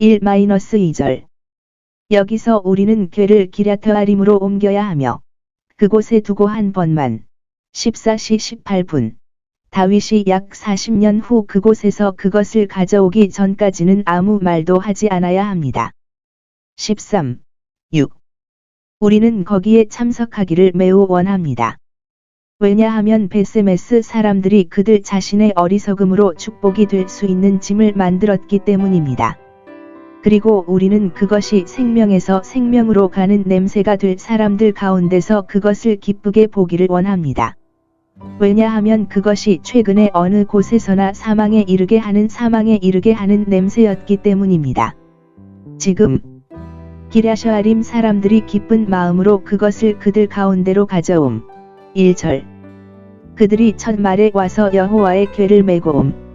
1-2절 여기서 우리는 괴를 기랴트아림으로 옮겨야 하며 그곳에 두고 한 번만 14시 18분 다윗이 약 40년 후 그곳에서 그것을 가져오기 전까지는 아무 말도 하지 않아야 합니다. 13. 6. 우리는 거기에 참석하기를 매우 원합니다. 왜냐하면 베세메스 사람들이 그들 자신의 어리석음으로 축복이 될 수 있는 짐을 만들었기 때문입니다. 그리고 우리는 그것이 생명에서 생명으로 가는 냄새가 될 사람들 가운데서 그것을 기쁘게 보기를 원합니다. 왜냐하면 그것이 최근에 어느 곳에서나 사망에 이르게 하는 사망에 이르게 하는 냄새였기 때문입니다. 지금 기랴셔아림 사람들이 기쁜 마음으로 그것을 그들 가운데로 가져옴. 1절 그들이 첫말에 와서 여호와의 궤를 메고 옴.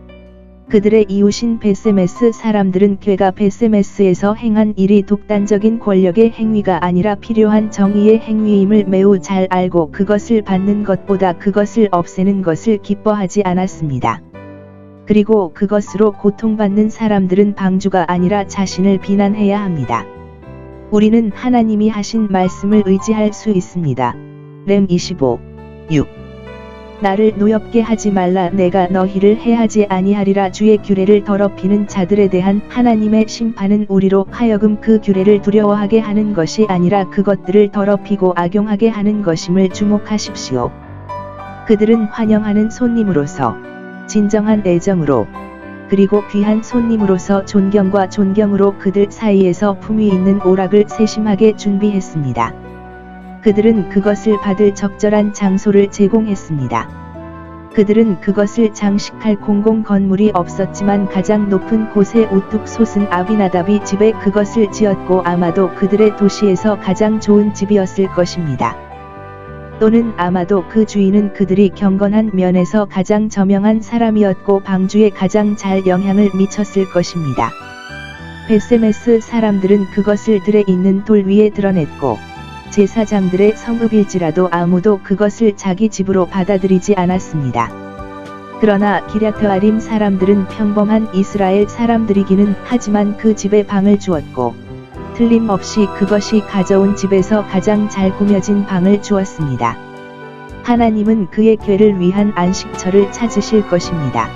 그들의 이웃인 베세메스 사람들은 괴가 베세메스에서 행한 일이 독단적인 권력의 행위가 아니라 필요한 정의의 행위임을 매우 잘 알고 그것을 받는 것보다 그것을 없애는 것을 기뻐하지 않았습니다. 그리고 그것으로 고통받는 사람들은 방주가 아니라 자신을 비난해야 합니다. 우리는 하나님이 하신 말씀을 의지할 수 있습니다. 렘 25, 6 나를 노엽게 하지 말라 내가 너희를 해하지 아니하리라 주의 규례를 더럽히는 자들에 대한 하나님의 심판은 우리로 하여금 그 규례를 두려워하게 하는 것이 아니라 그것들을 더럽히고 악용하게 하는 것임을 주목하십시오. 그들은 환영하는 손님으로서 진정한 애정으로 그리고 귀한 손님으로서 존경과 존경으로 그들 사이에서 품위 있는 오락을 세심하게 준비했습니다. 그들은 그것을 받을 적절한 장소를 제공했습니다. 그들은 그것을 장식할 공공 건물이 없었지만 가장 높은 곳에 우뚝 솟은 아비나답이 집에 그것을 지었고 아마도 그들의 도시에서 가장 좋은 집이었을 것입니다. 또는 아마도 그 주인은 그들이 경건한 면에서 가장 저명한 사람이었고 방주에 가장 잘 영향을 미쳤을 것입니다. 베세메스 사람들은 그것을 들에 있는 돌 위에 드러냈고 제사장들의 성읍일지라도 아무도 그것을 자기 집으로 받아들이지 않았습니다. 그러나 기랴트아림 사람들은 평범한 이스라엘 사람들이기는 하지만 그 집에 방을 주었고 틀림없이 그것이 가져온 집에서 가장 잘 꾸며진 방을 주었습니다. 하나님은 그의 괴를 위한 안식처를 찾으실 것입니다.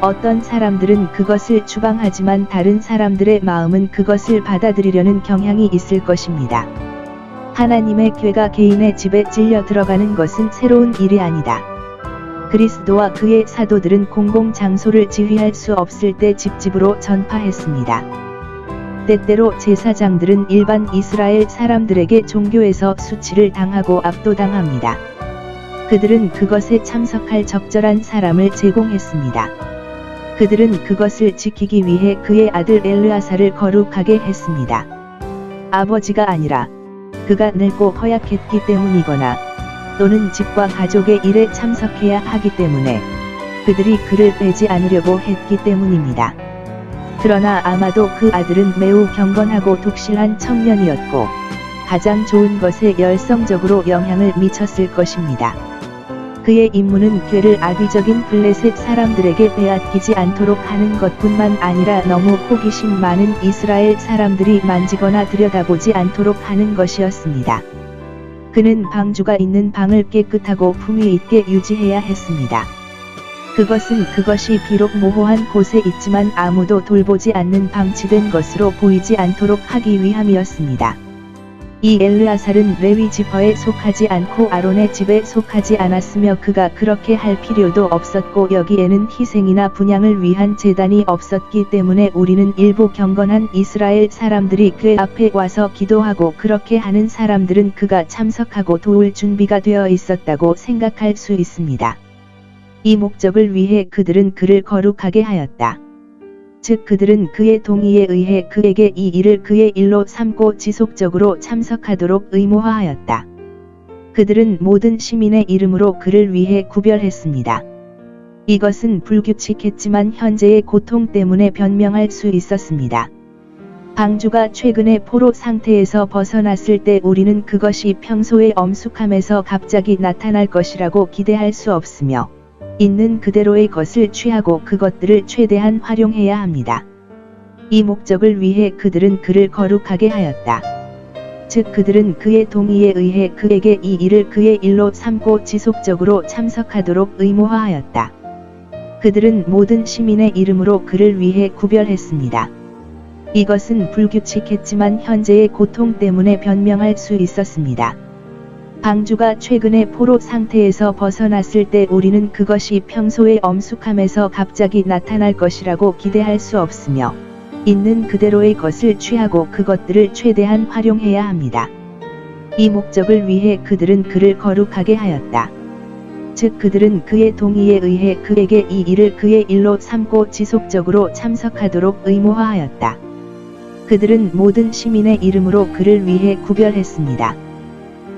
어떤 사람들은 그것을 추방하지만 다른 사람들의 마음은 그것을 받아들이려는 경향이 있을 것입니다. 하나님의 괴가 개인의 집에 찔려 들어가는 것은 새로운 일이 아니다. 그리스도와 그의 사도들은 공공 장소를 지휘할 수 없을 때 집집으로 전파했습니다. 때때로 제사장들은 일반 이스라엘 사람들에게 종교에서 수치를 당하고 압도당합니다. 그들은 그것에 참석할 적절한 사람을 제공했습니다. 그들은 그것을 지키기 위해 그의 아들 엘르아사를 거룩하게 했습니다. 아버지가 아니라 그가 늙고 허약했기 때문이거나 또는 집과 가족의 일에 참석해야 하기 때문에 그들이 그를 빼지 않으려고 했기 때문입니다. 그러나 아마도 그 아들은 매우 경건하고 독실한 청년이었고 가장 좋은 것에 열성적으로 영향을 미쳤을 것입니다. 그의 임무는 괴를 악의적인 블레셋 사람들에게 빼앗기지 않도록 하는 것뿐만 아니라 너무 호기심 많은 이스라엘 사람들이 만지거나 들여다보지 않도록 하는 것이었습니다. 그는 방주가 있는 방을 깨끗하고 품위 있게 유지해야 했습니다. 그것은 그것이 비록 모호한 곳에 있지만 아무도 돌보지 않는 방치된 것으로 보이지 않도록 하기 위함이었습니다. 이 엘르아살은 레위 지퍼에 속하지 않고 아론의 집에 속하지 않았으며 그가 그렇게 할 필요도 없었고 여기에는 희생이나 분양을 위한 재단이 없었기 때문에 우리는 일부 경건한 이스라엘 사람들이 그 앞에 와서 기도하고 그렇게 하는 사람들은 그가 참석하고 도울 준비가 되어 있었다고 생각할 수 있습니다. 이 목적을 위해 그들은 그를 거룩하게 하였다. 즉 그들은 그의 동의에 의해 그에게 이 일을 그의 일로 삼고 지속적으로 참석하도록 의무화하였다. 그들은 모든 시민의 이름으로 그를 위해 구별했습니다. 이것은 불규칙했지만 현재의 고통 때문에 변명할 수 있었습니다. 방주가 최근의 포로 상태에서 벗어났을 때 우리는 그것이 평소의 엄숙함에서 갑자기 나타날 것이라고 기대할 수 없으며 있는 그대로의 것을 취하고 그것들을 최대한 활용해야 합니다. 이 목적을 위해 그들은 그를 거룩하게 하였다. 즉 그들은 그의 동의에 의해 그에게 이 일을 그의 일로 삼고 지속적으로 참석하도록 의무화하였다. 그들은 모든 시민의 이름으로 그를 위해 구별했습니다. 이것은 불규칙했지만 현재의 고통 때문에 변명할 수 있었습니다. 방주가 최근에 포로 상태에서 벗어났을 때 우리는 그것이 평소의 엄숙함에서 갑자기 나타날 것이라고 기대할 수 없으며 있는 그대로의 것을 취하고 그것들을 최대한 활용해야 합니다. 이 목적을 위해 그들은 그를 거룩하게 하였다. 즉 그들은 그의 동의에 의해 그에게 이 일을 그의 일로 삼고 지속적으로 참석하도록 의무화하였다. 그들은 모든 시민의 이름으로 그를 위해 구별했습니다.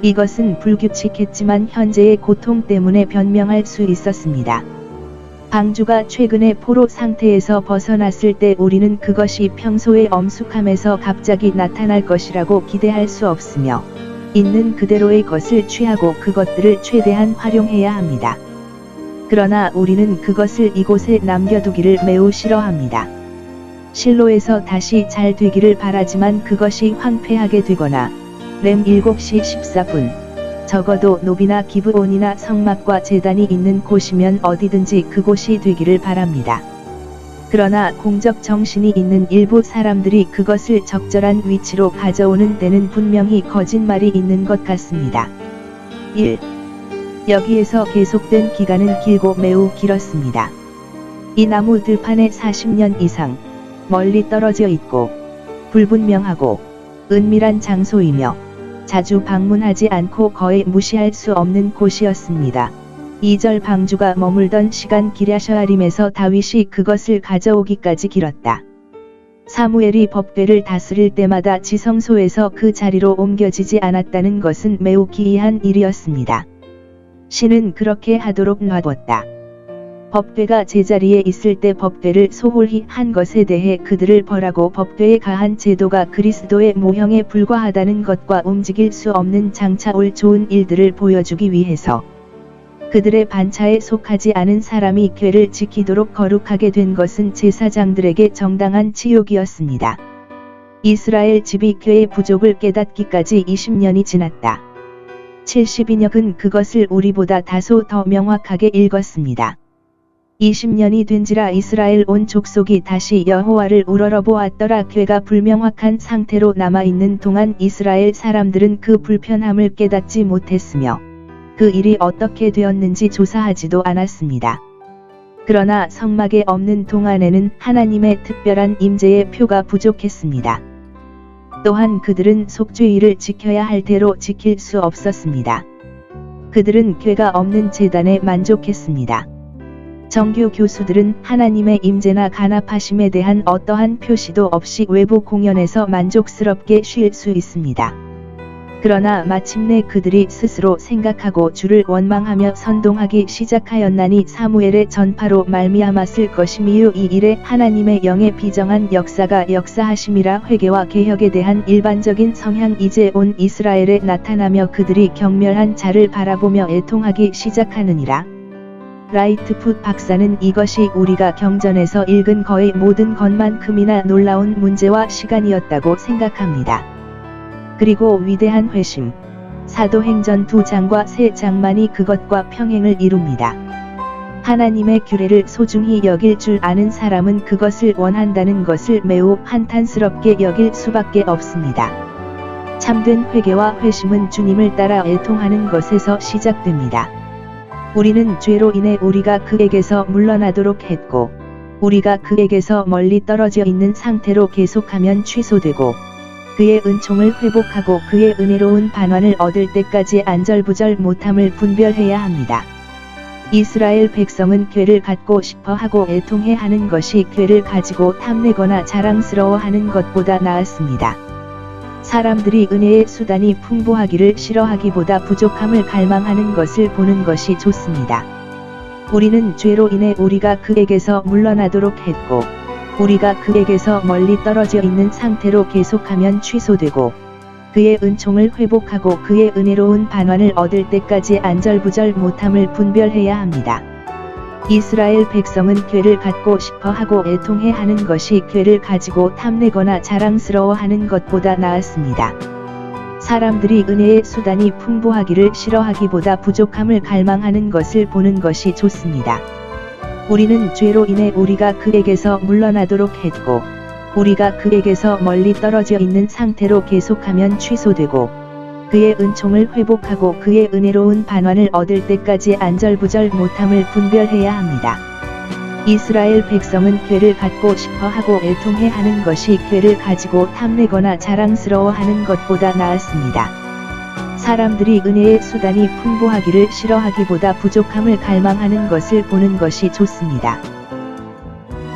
이것은 불규칙했지만 현재의 고통 때문에 변명할 수 있었습니다. 방주가 최근에 포로 상태에서 벗어났을 때 우리는 그것이 평소의 엄숙함에서 갑자기 나타날 것이라고 기대할 수 없으며 있는 그대로의 것을 취하고 그것들을 최대한 활용해야 합니다. 그러나 우리는 그것을 이곳에 남겨두기를 매우 싫어합니다. 실로에서 다시 잘 되기를 바라지만 그것이 황폐하게 되거나 램 7시 14분 적어도 노비나 기브온이나 성막과 재단이 있는 곳이면 어디든지 그곳이 되기를 바랍니다. 그러나 공적 정신이 있는 일부 사람들이 그것을 적절한 위치로 가져오는 데는 분명히 거짓말이 있는 것 같습니다. 1. 여기에서 계속된 기간은 길고 매우 길었습니다. 이 나무 들판에 40년 이상 멀리 떨어져 있고 불분명하고 은밀한 장소이며 자주 방문하지 않고 거의 무시할 수 없는 곳이었습니다. 2절 방주가 머물던 시간 기랴셔아림에서 다윗이 그것을 가져오기까지 길었다. 사무엘이 법궤를 다스릴 때마다 지성소에서 그 자리로 옮겨지지 않았다는 것은 매우 기이한 일이었습니다. 신은 그렇게 하도록 놔뒀다. 법궤가 제자리에 있을 때 법궤를 소홀히 한 것에 대해 그들을 벌하고 법궤에 가한 제도가 그리스도의 모형에 불과하다는 것과 움직일 수 없는 장차 올 좋은 일들을 보여주기 위해서 그들의 반차에 속하지 않은 사람이 궤를 지키도록 거룩하게 된 것은 제사장들에게 정당한 치욕이었습니다. 이스라엘 집이 궤의 부족을 깨닫기까지 20년이 지났다. 72력은 그것을 우리보다 다소 더 명확하게 읽었습니다. 20년이 된지라 이스라엘 온 족속이 다시 여호와를 우러러보았더라 괴가 불명확한 상태로 남아있는 동안 이스라엘 사람들은 그 불편함을 깨닫지 못했으며 그 일이 어떻게 되었는지 조사하지도 않았습니다. 그러나 성막에 없는 동안에는 하나님의 특별한 임재의 표가 부족했습니다. 또한 그들은 속죄일을 지켜야 할 대로 지킬 수 없었습니다. 그들은 괴가 없는 재단에 만족했습니다. 정규 교수들은 하나님의 임재나 간합하심에 대한 어떠한 표시도 없이 외부 공연에서 만족스럽게 쉴 수 있습니다. 그러나 마침내 그들이 스스로 생각하고 주를 원망하며 선동하기 시작하였나니 사무엘의 전파로 말미암았을 것이미유 이 일에 하나님의 영의 비정한 역사가 역사하심이라 회개와 개혁에 대한 일반적인 성향 이제 온 이스라엘에 나타나며 그들이 경멸한 자를 바라보며 애통하기 시작하느니라. 라이트풋 박사는 이것이 우리가 경전에서 읽은 거의 모든 것만큼이나 놀라운 문제와 시간이었다고 생각합니다. 그리고 위대한 회심, 사도행전 두 장과 세 장만이 그것과 평행을 이룹니다. 하나님의 규례를 소중히 여길 줄 아는 사람은 그것을 원한다는 것을 매우 한탄스럽게 여길 수밖에 없습니다. 참된 회개와 회심은 주님을 따라 애통하는 것에서 시작됩니다. 우리는 죄로 인해 우리가 그에게서 물러나도록 했고, 우리가 그에게서 멀리 떨어져 있는 상태로 계속하면 취소되고, 그의 은총을 회복하고 그의 은혜로운 반환을 얻을 때까지 안절부절 못함을 분별해야 합니다. 이스라엘 백성은 괴를 갖고 싶어 하고 애통해 하는 것이 괴를 가지고 탐내거나 자랑스러워 하는 것보다 나았습니다. 사람들이 은혜의 수단이 풍부하기를 싫어하기보다 부족함을 갈망하는 것을 보는 것이 좋습니다. 우리는 죄로 인해 우리가 그에게서 물러나도록 했고, 우리가 그에게서 멀리 떨어져 있는 상태로 계속하면 취소되고, 그의 은총을 회복하고 그의 은혜로운 반환을 얻을 때까지 안절부절 못함을 분별해야 합니다. 이스라엘 백성은 괴를 갖고 싶어 하고 애통해 하는 것이 괴를 가지고 탐내거나 자랑스러워 하는 것보다 나았습니다. 사람들이 은혜의 수단이 풍부하기를 싫어하기보다 부족함을 갈망하는 것을 보는 것이 좋습니다. 우리는 죄로 인해 우리가 그에게서 물러나도록 했고, 우리가 그에게서 멀리 떨어져 있는 상태로 계속하면 취소되고, 그의 은총을 회복하고 그의 은혜로운 반환을 얻을 때까지 안절부절 못함을 분별해야 합니다. 이스라엘 백성은 괴를 갖고 싶어 하고 애통해 하는 것이 괴를 가지고 탐내거나 자랑스러워 하는 것보다 나았습니다. 사람들이 은혜의 수단이 풍부하기를 싫어하기보다 부족함을 갈망하는 것을 보는 것이 좋습니다.